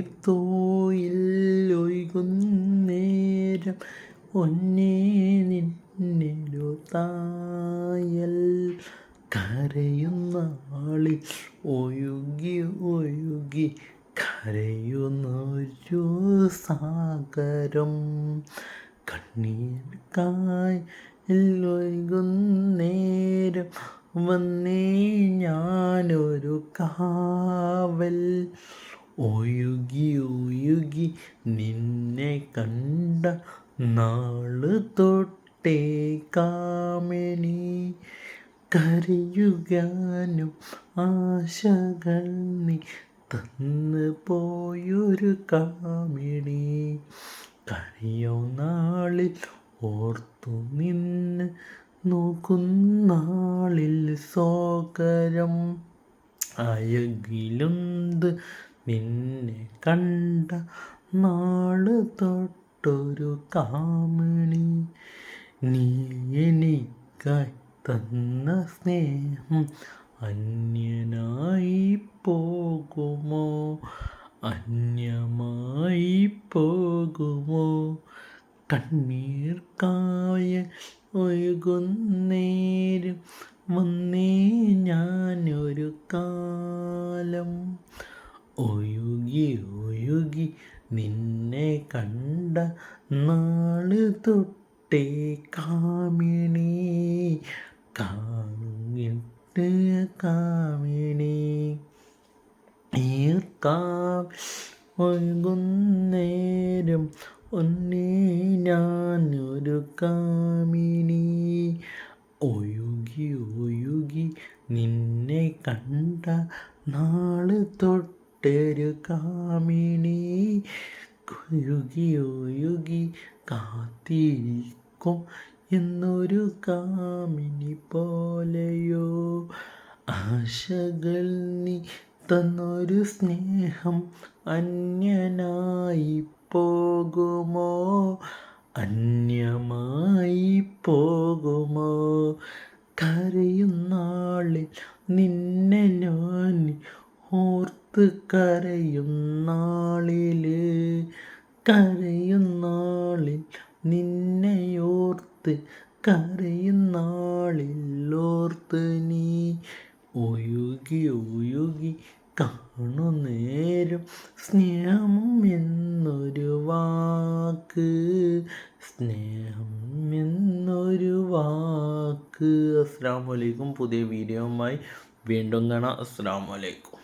കണ്ണീർത്തോയിൽ ഒഴുകുന്നേരം ഒന്നേ നിന്നിലു തായൽ കരയുന്ന ആളിൽ ഒഴുകി ഒഴുകി കരയുന്നൊരു സാഗരം. കണ്ണീർ കായൽ ഒഴുകുന്നേരം വന്നേ ഞാനൊരു കാവൽ. ഒഴുകി ഒഴുകി നിന്നെ കണ്ട നാൾ തൊട്ടേ കാമിനി. കരയുകാനും ആശകൾ നീ തന്നു പോയൊരു കാമിണി കരയോ നാളിൽ ഓർത്തു നിന്ന് നോക്കുന്നാളിൽ സോകരം അയകിലുണ്ട് നിന്നെ കണ്ട നാൾ തൊട്ടൊരു കാമിണി നീ എനിക്കായി തന്ന സ്നേഹം അന്യനായി പോകുമോ? അന്യമായി പോകുമോ? കണ്ണീർ കായ ഒഴുകുന്നേരം വന്നേ ഞാനൊരു കാലം ഒഴുകി ഒഴുകി നിന്നെ കണ്ട നാൾ തൊട്ടേ കാമിണി കാണിട്ട് കാമിണി ഈർക്കാം ഒഴുകുന്നേരം ഒന്നേ ഞാനൊരു കാമിനി. ഒഴുകി ഒഴുകി നിന്നെ കണ്ട നാൾ തൊട്ടൊരു കാമിനി ഒഴുകി ഒഴുകി കാത്തിരിക്കും എന്നൊരു കാമിനി പോലെയോ? ആശകൾ നീ തന്നൊരു സ്നേഹം അന്യനായി പോകുമോ? അന്യമായി പോകുമോ? കരയുന്നാളിൽ നിന്നെ ഞാൻ ഓർത്ത് കരയുന്നാളിൽ കരയുന്നാളിൽ നിന്നെയോർത്ത് കരയുന്നാളിൽ ഓർത്ത് നീ ഒഴുകി ഒഴുകി കാണുന്നേരം സ്നേഹം എന്നൊരു വാക്ക് സ്നേഹം എന്നൊരു വാക്ക്. അസ്സാം വലൈക്കും പുതിയ വീഡിയോയുമായി വീണ്ടും കാണാം. അസ്സാം വലൈക്കും